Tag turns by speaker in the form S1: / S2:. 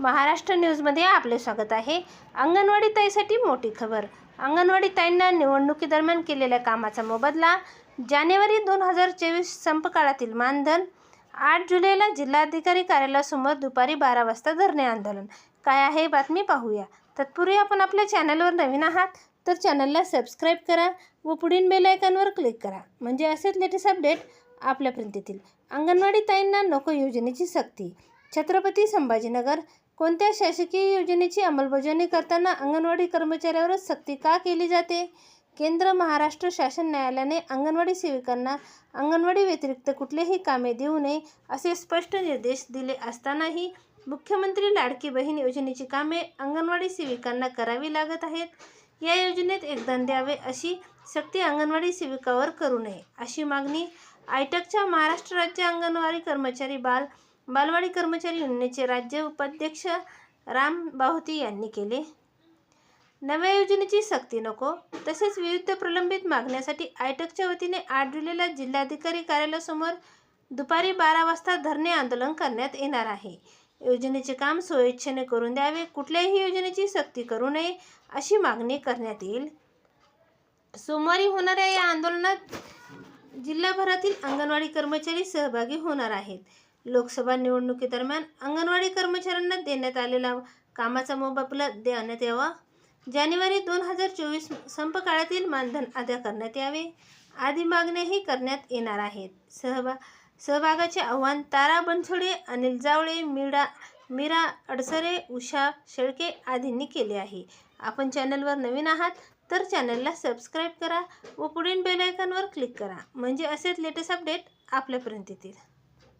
S1: महाराष्ट्र न्यूजमध्ये आपले स्वागत आहे. अंगणवाडी ताईसाठी मोठी खबर. अंगणवाडी ताईंना निवडणुकीदरम्यान केलेल्या कामाचा मोबदला जानेवारी दोन हजार चोवीस संपकाळातील मानधन आठ जुलैला जिल्हाधिकारी कार्यालयासमोर दुपारी बारा वाजता धरणे आंदोलन. काय आहे बातमी पाहूया. तत्पूर्वी आपण आपल्या चॅनलवर नवीन आहात तर चॅनलला सबस्क्राईब करा व पुढील बेलायकॉनवर क्लिक करा. म्हणजे असेच लेटेस्ट अपडेट आपल्यापर्यंत येतील अंगणवाडी ताईंना नको योजनेची सक्ती. छत्रपती संभाजीनगर कोणत्या शासकीय योजनेची अंमलबजावणी करताना अंगणवाडी कर्मचाऱ्यावरच सक्ती का केली जाते? केंद्र महाराष्ट्र शासन न्यायालयाने अंगणवाडी सेविकांना अंगणवाडी व्यतिरिक्त कुठलेही कामे देऊ नये असे स्पष्ट निर्देश दिले असतानाही मुख्यमंत्री लाडकी बहीण योजनेची कामे अंगणवाडी सेविकांना करावी लागत आहेत. या योजनेत योगदान द्यावे अशी सक्ती अंगणवाडी सेविकावर करू नये अशी मागणी आयटकच्या महाराष्ट्र राज्य अंगणवाडी कर्मचारी बाल बालवाडी कर्मचारी युनियनचे राज्य उपाध्यक्ष राम बाहुती यांनी केले. नव्या योजनेची सक्ती नको तसेच विविध प्रलंबित मागण्यासाठी आयटकच्या वतीने आठ जुलैला जिल्हाधिकारी कार्यालयासमोर दुपारी बारा वाजता धरणे आंदोलन करण्यात येणार आहे. योजनेचे काम स्वेच्छेने करून द्यावे कुठल्याही योजनेची सक्ती करू नये अशी मागणी करण्यात येईल. सोमवारी होणाऱ्या या आंदोलनात जिल्हाभरातील अंगणवाडी कर्मचारी सहभागी होणार आहेत. लोकसभा निवडणुकीदरम्यान अंगणवाडी कर्मचाऱ्यांना देण्यात आलेला कामाचा मोबदला देण्यात यावा. जानेवारी दोन हजार चोवीस संपकाळातील मानधन अदा करण्यात यावे. आदी मागण्याही करण्यात येणार आहेत. सहभा सहभागाचे आव्हान तारा बनसोडे अनिल जावळे मीरा मीरा अडसरे उषा शेळके आदींनी केले आहे. आपण चॅनलवर नवीन आहात तर चॅनलला सबस्क्राईब करा व पुढील बेलायकॉनवर क्लिक करा. म्हणजे असेच लेटेस्ट अपडेट आपल्यापर्यंत येतील.